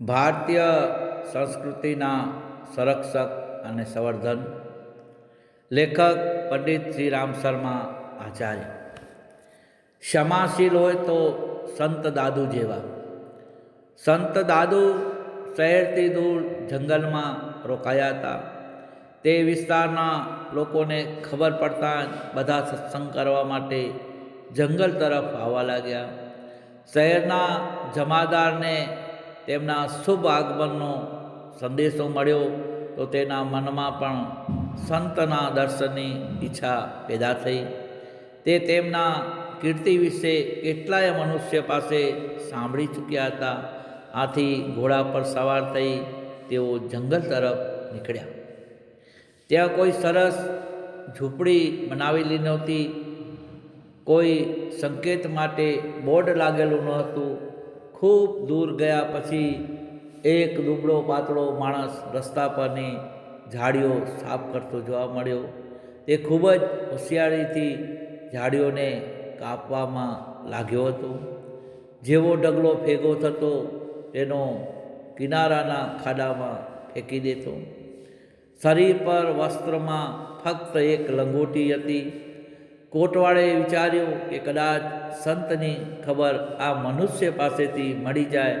ભારતીય સંસ્કૃતિના સંરક્ષક અને સંવર્ધન લેખક પંડિત શ્રી રામ શર્મા આચાર્ય. ક્ષમાશીલ હોય તો સંત દાદુ જેવા. સંત દાદુ શહેરથી દૂર જંગલમાં રોકાયા હતા. તે વિસ્તારના લોકોને ખબર પડતા બધા સત્સંગ કરવા માટે જંગલ તરફ આવવા લાગ્યા. શહેરના જમાદારને તેમના શુભ આગમનનો સંદેશો મળ્યો તો તેના મનમાં પણ સંતના દર્શનની ઈચ્છા પેદા થઈ. તે તેમના કીર્તિ વિશે કેટલાય મનુષ્ય પાસે સાંભળી ચૂક્યા હતા. આથી ઘોડા પર સવાર થઈ તેઓ જંગલ તરફ નીકળ્યા. ત્યાં કોઈ સરસ ઝૂંપડી બનાવેલી નહોતી. કોઈ સંકેત માટે બોર્ડ લાગેલું ન હતું. ખૂબ દૂર ગયા પછી એક દુબળો પાતળો માણસ રસ્તા પરની ઝાડીઓ સાફ કરતો જોવા મળ્યો. તે ખૂબ જ હોશિયારીથી ઝાડીઓને કાપવામાં લાગ્યો હતો. જેવો ડગલો ભેગો થતો તેનો કિનારાના ખાડામાં ફેંકી દેતો. શરીર પર વસ્ત્રમાં ફક્ત એક લંગોટી હતી. કોટવાળે વિચાર્યું કે કદાચ સંતની ખબર આ મનુષ્ય પાસેથી મળી જાય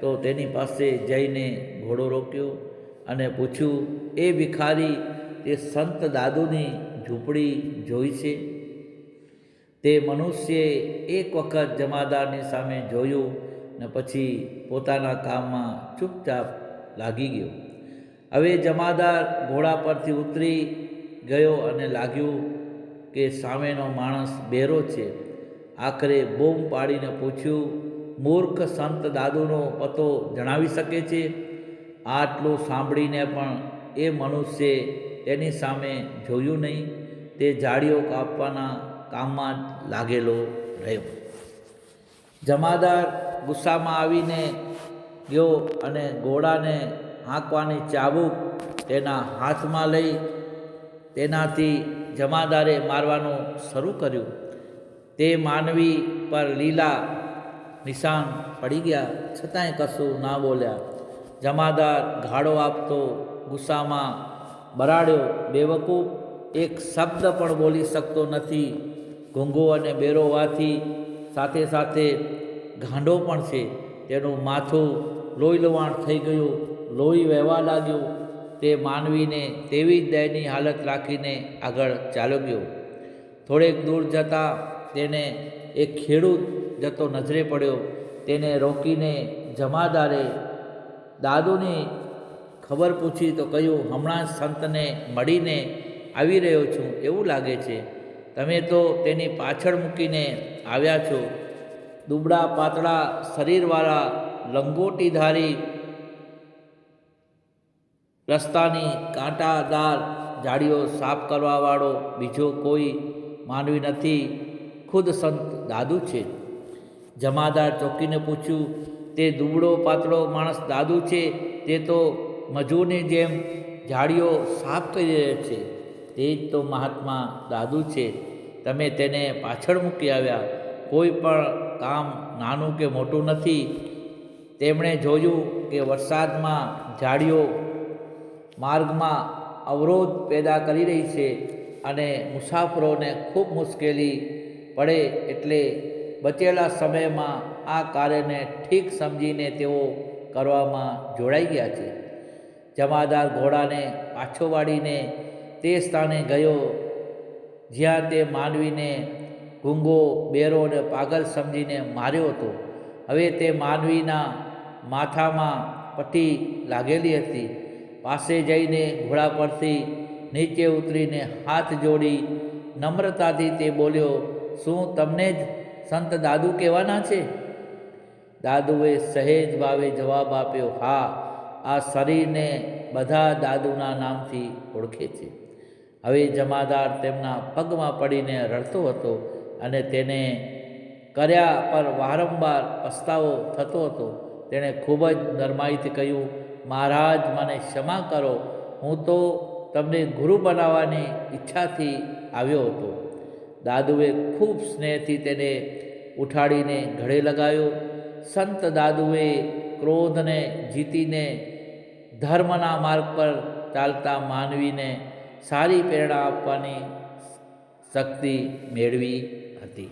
તો તેની પાસે જઈને ઘોડો રોક્યો અને પૂછ્યું, એ ભિખારી તે સંત દાદુની ઝૂંપડી જોઈ છે? તે મનુષ્યે એક વખત જમાદારની સામે જોયું ને પછી પોતાના કામમાં ચૂપચાપ લાગી ગયો. હવે જમાદાર ઘોડા પરથી ઉતરી ગયો અને લાગ્યું કે સામેનો માણસ બેરો છે. આખરે બૂમ પાડીને પૂછ્યું, મૂર્ખ સંત દાદુનો પતો જણાવી શકે છે? આટલું સાંભળીને પણ એ મનુષ્યે તેની સામે જોયું નહીં. તે જાળીઓ કાપવાના કામમાં લાગેલો રહ્યો. જમાદાર ગુસ્સામાં આવીને ગયો અને ઘોડાને હાંકવાની ચાબુક તેના હાથમાં લઈ તેનાથી જમાદારે મારવાનું શરૂ કર્યું. તે માનવી પર લીલા નિશાન પડી ગયા. છતાંય કશું ના બોલ્યા. જમાદાર ઘાડો આપતો ગુસ્સામાં બરાડ્યો. બેવકૂફ એક શબ્દ પણ બોલી શકતો નથી. ઘૂંઘો અને બેરો હોવાથી સાથે સાથે ગાંડો પણ છે. તેનું માથું લોહી લવાણ થઈ ગયું. લોહી વહેવા લાગ્યું. તે માનવીને તેવી જ દયની હાલત રાખીને આગળ ચાલ્યો ગયો. થોડેક દૂર જતાં તેને એક ખેડૂત જતો નજરે પડ્યો. તેને રોકીને જમાદારે દાદુની ખબર પૂછી તો કહ્યું, હમણાં જ સંતને મળીને આવી રહ્યો છું, એવું લાગે છે. તમે તો તેની પાછળ મૂકીને આવ્યા છો. દુબળા પાતળા શરીરવાળા લંગોટીધારી રસ્તાની કાંટાદાર જાળીઓ સાફ કરવાવાળો બીજો કોઈ માનવી નથી. ખુદ સંત દાદુ છે. જમાદાર ચોકીને પૂછ્યું, તે દુબળો પાતળો માણસ દાદુ છે? તે તો મજૂરની જેમ જાડીઓ સાફ કરી રહ્યા છે. તે જ તો મહાત્મા દાદુ છે. તમે તેને પાછળ મૂકી આવ્યા. કોઈ પણ કામ નાનું કે મોટું નથી. તેમણે જોયું કે વરસાદમાં જાડીઓ માર્ગમાં અવરોધ પેદા કરી રહી છે અને મુસાફરોને ખૂબ મુશ્કેલી પડે એટલે બચેલા સમયમાં આ કાર્યને ઠીક સમજીને તેઓ કરવામાં જોડાઈ ગયા છે. જમાદાર ઘોડાને પાછો વાળીને તે સ્થાને ગયો, જ્યાં તે માનવીને ગુંગો બેરો અને પાગલ સમજીને માર્યો હતો. હવે તે માનવીના માથામાં પટ્ટી લાગેલી હતી. પાસે જઈને ઘોડા પરથી નીચે ઉતરીને હાથ જોડી નમ્રતાથી તે બોલ્યો, શું તમને જ સંત દાદુ કહેવાના છે? દાદુએ સહેજ ભાવે જવાબ આપ્યો, હા, આ શરીરને બધા દાદુના નામથી ઓળખે છે. હવે જમાદાર તેમના પગમાં પડીને રડતો હતો અને તેને કર્યા પર વારંવાર પસ્તાવો થતો હતો. તેણે ખૂબ જ નરમાઈથી કહ્યું મહારાજ, મને ક્ષમા કરો. હું તો તમને ગુરુ બનાવવાની ઈચ્છાથી આવ્યો હતો. દાદુએ ખૂબ સ્નેહથી તેને ઉઠાડીને ઘડે લગાવ્યો. સંત દાદુએ ક્રોધને જીતીને ધર્મના માર્ગ પર ચાલતા માનવીને સારી પ્રેરણા આપવાની શક્તિ મેળવી હતી.